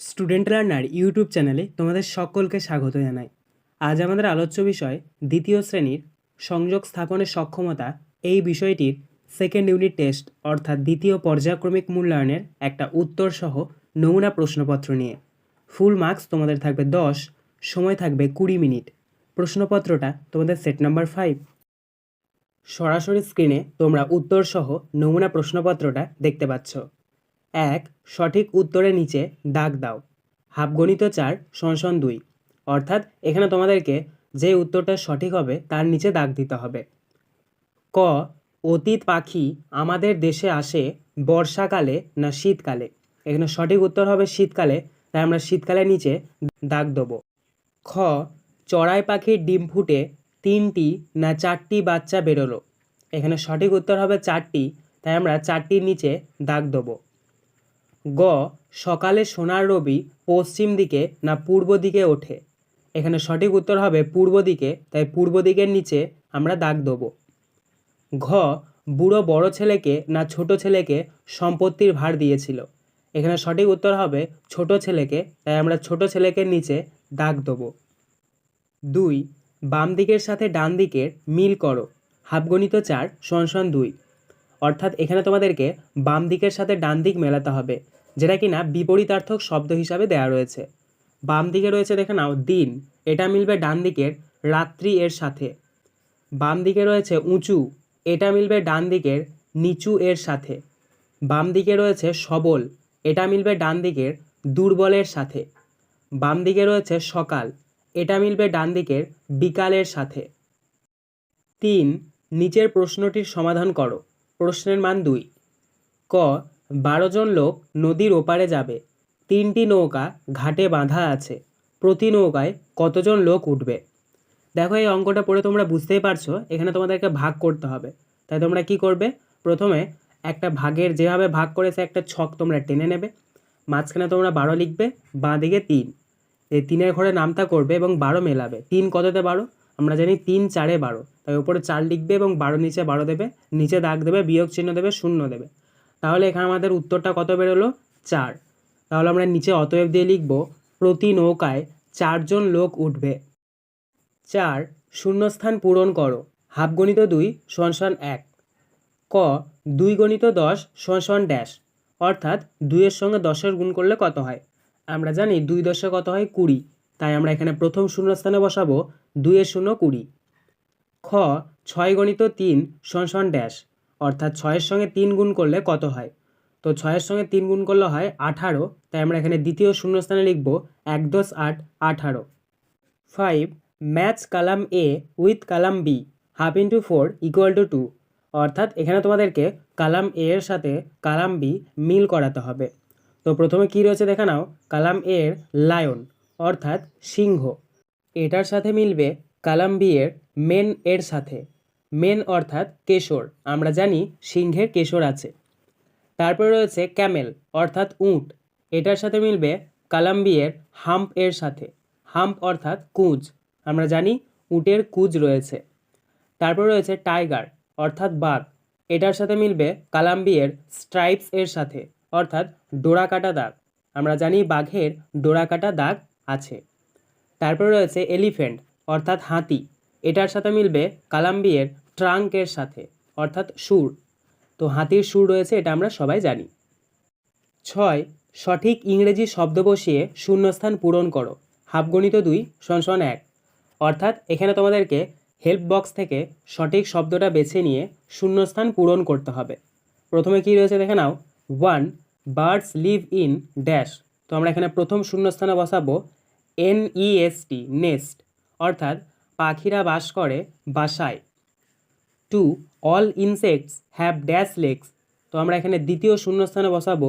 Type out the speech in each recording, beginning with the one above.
Student learner YouTube চ্যানেলে তোমাদের সকলকে স্বাগত জানাই। আজ আমাদের আলোচ্য বিষয় দ্বিতীয় শ্রেণির সংযোগ স্থাপনের সক্ষমতা। এই বিষয়টির সেকেন্ড ইউনিট টেস্ট অর্থাৎ দ্বিতীয় পর্যায়ক্রমিক মূল্যায়নের একটা উত্তর সহ নমুনা প্রশ্নপত্র নিয়ে। ফুল মার্কস তোমাদের থাকবে দশ, সময় থাকবে কুড়ি মিনিট প্রশ্নপত্রটা তোমাদের সেট নাম্বার ফাইভ সরাসরি স্ক্রিনে তোমরা উত্তর সহ নমুনা প্রশ্নপত্রটা দেখতে পাচ্ছ। এক, সঠিক উত্তরের নিচে দাগ দাও। হাফগণিত চার সংশন দুই। অর্থাৎ এখানে তোমাদেরকে যে উত্তরটা সঠিক হবে, তার নিচে দাগ দিতে হবে। ক, অতীত পাখি আমাদের দেশে আসে বর্ষাকালে না শীতকালে? এখানে সঠিক উত্তর হবে শীতকালে, তাই আমরা শীতকালের নিচে দাগ দেবো। খ, চড়াই পাখির ডিম ফুটে তিনটি না চারটি বাচ্চা বেরোলো? এখানে সঠিক উত্তর হবে চারটি, তাই আমরা চারটির নিচে দাগ দেবো। গ, সকালে সোনার রবি পশ্চিম দিকে না পূর্ব দিকে ওঠে। এখানে সঠিক উত্তর হবে পূর্ব দিকে, তাই পূর্ব দিকের নিচে আমরা দাগ দেবো। ঘ, বুড়ো বড় ছেলেকে না ছোট ছেলেকে সম্পত্তির ভার দিয়েছিল। এখানে সঠিক উত্তর হবে ছোট ছেলেকে, তাই আমরা ছোট ছেলেকে নিচে দাগ দেবো। দুই, বাম দিকের সাথে ডান দিকের মিল করো, হাফগণিত চার সংসন দুই। অর্থাৎ এখানে তোমাদেরকে বাম দিকের সাথে ডান দিক মেলাতে হবে। যেটা কিনা বিপরীতার্থক শব্দ হিসাবে দেওয়া রয়েছে। বাম দিকে রয়েছে দেখে নাও, দিন। এটা মিলবে ডান দিকের, রাত্রি এর সাথে। বাম দিকে রয়েছে উঁচু। এটা মিলবে ডান দিকের, নিচু এর সাথে। বাম দিকে রয়েছে সবল। এটা মিলবে ডান দিকের দুর্বলের সাথে। বাম দিকে রয়েছে সকাল। এটা মিলবে ডান দিকের বিকালের সাথে। তিন, নিচের প্রশ্নটির সমাধান করো। প্রশ্নের মান দুই। ক বারো জন লোক নদীর ওপারে যাবে। তিনটি নৌকা ঘাটে বাঁধা আছে। প্রতি নৌকায় কতজন লোক উঠবে? দেখো, এই অঙ্কটা পড়ে তোমরা বুঝতেই পারছ। এখানে তোমাদেরকে ভাগ করতে হবে। তাই তোমরা কি করবে? প্রথমে একটা ভাগের যেভাবে ভাগ করেছে, একটা ছক তোমরা টেনে নেবে। মাঝখানে তোমরা বারো লিখবে বাঁ দিকে তিন। এই তিনের ঘরে নামতা করবে এবং বারো মেলাবে। তিন কততে বারো? আমরা জানি তিন চারে বারো। তাই উপরে চার লিখবে এবং বারো নিচে বারো দেবে, নিচে দাগ দেবে, বিয়োগ চিহ্ন দেবে, শূন্য দেবে। তাহলে এখানে আমাদের উত্তরটা কত বেরোলো? চার। তাহলে আমরা নিচে অতএব দিয়ে লিখব, প্রতি নৌকায় চারজন লোক উঠবে। চার, শূন্যস্থান পূরণ করো। হাফ গণিত দুই সনসন এক। ক, দুই গণিত দশ সনসন ড্যাশ। অর্থাৎ দুইয়ের সঙ্গে দশের গুণ করলে কত হয়? আমরা জানি দুই দশে কত হয়? কুড়ি। তাই আমরা এখানে প্রথম শূন্যস্থানে বসাবো, দুইয়ের শূন্য কুড়ি। খ, ছয় গণিত তিন সনসন ড্যাশ। অর্থাৎ ছয়ের সঙ্গে তিন গুণ করলে কত হয়? তো ছয়ের সঙ্গে তিন গুণ করলে হয় আঠারো, তাই আমরা এখানে দ্বিতীয় শূন্যস্থানে লিখব এক দশ আট আঠারো। Five match column A with column B half into four equal to two অর্থাৎ এখানে তোমাদেরকে কালাম এ এর সাথে কালাম বি মিল করাতে হবে। তো প্রথমে কী রয়েছে দেখে নাও কালাম এ এর লায়ন অর্থাৎ সিংহ, এটার সাথে মিলবে কালাম বি এর মেন এর সাথে। মেন অর্থাৎ কেশর, আমরা জানি সিংহের কেশর আছে। তারপরে রয়েছে ক্যামেল, অর্থাৎ উট। এটার সাথে মিলবে কালাম্বিয়ের হাম্প এর সাথে। হাম্প অর্থাৎ কুঁজ, আমরা জানি উটের কুঁজ রয়েছে। তারপর রয়েছে টাইগার, অর্থাৎ বাঘ। এটার সাথে মিলবে কালাম্বিয়ের স্ট্রাইপস এর সাথে, অর্থাৎ ডোরা কাটা দাগ। আমরা জানি বাঘের ডোরা কাটা দাগ আছে। তারপর রয়েছে এলিফ্যান্ট, অর্থাৎ হাতি। এটার সাথে মিলবে কালাম্বিয়ের ট্রাঙ্কের সাথে, অর্থাৎ সুর। তো হাতির সুর রয়েছে, এটা আমরা সবাই জানি। ছয়, সঠিক ইংরেজি শব্দ বসিয়ে শূন্যস্থান পূরণ করো। হাফগণিত দুই সংসন এক। অর্থাৎ এখানে তোমাদেরকে হেল্প বক্স থেকে সঠিক শব্দটা বেছে নিয়ে শূন্যস্থান পূরণ করতে হবে। প্রথমে কি রয়েছে দেখে নাও। One, birds live in dash. তো আমরা এখানে প্রথম শূন্যস্থানে বসাবো এন টি, নেস্ট। অর্থাৎ পাখিরা বাস করে বাসায়। Two all insects have dash legs তো আমরা এখানে দ্বিতীয় শূন্যস্থানে বসাবো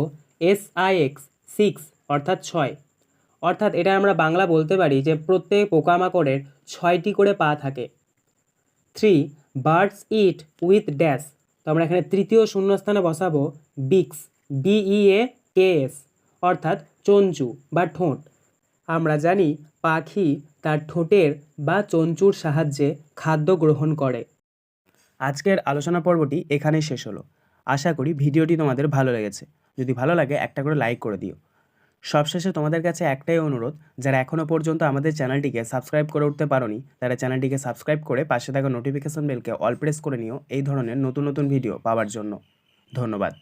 এস আই এক্স সিক্স অর্থাৎ ছয়। অর্থাৎ এটা আমরা বাংলা বলতে পারি যে প্রত্যেক পোকামাকড়ের ছয়টি করে পা থাকে। Three birds eat with dash তো আমরা এখানে তৃতীয় শূন্যস্থানে বসাবো বিক্স বিই এ কে এস অর্থাৎ চঞ্চু বা ঠোঁট। আমরা জানি পাখি তার ঠোঁটের বা চঞ্চুর সাহায্যে খাদ্য গ্রহণ করে। আজকের আলোচনা পর্বটি এখানেই শেষ হলো। আশা করি ভিডিওটি তোমাদের ভালো লেগেছে। যদি ভালো লাগে, একটা করে লাইক করে দিও। সবশেষে তোমাদের কাছে একটাই অনুরোধ, যারা এখনও পর্যন্ত আমাদের চ্যানেলটিকে সাবস্ক্রাইব করে উঠতে পারোনি, তারা চ্যানেলটিকে সাবস্ক্রাইব করে পাশে থাকা নোটিফিকেশন বেলকে অল প্রেস করে নিও, এই ধরনের নতুন নতুন ভিডিও পাওয়ার জন্য। ধন্যবাদ।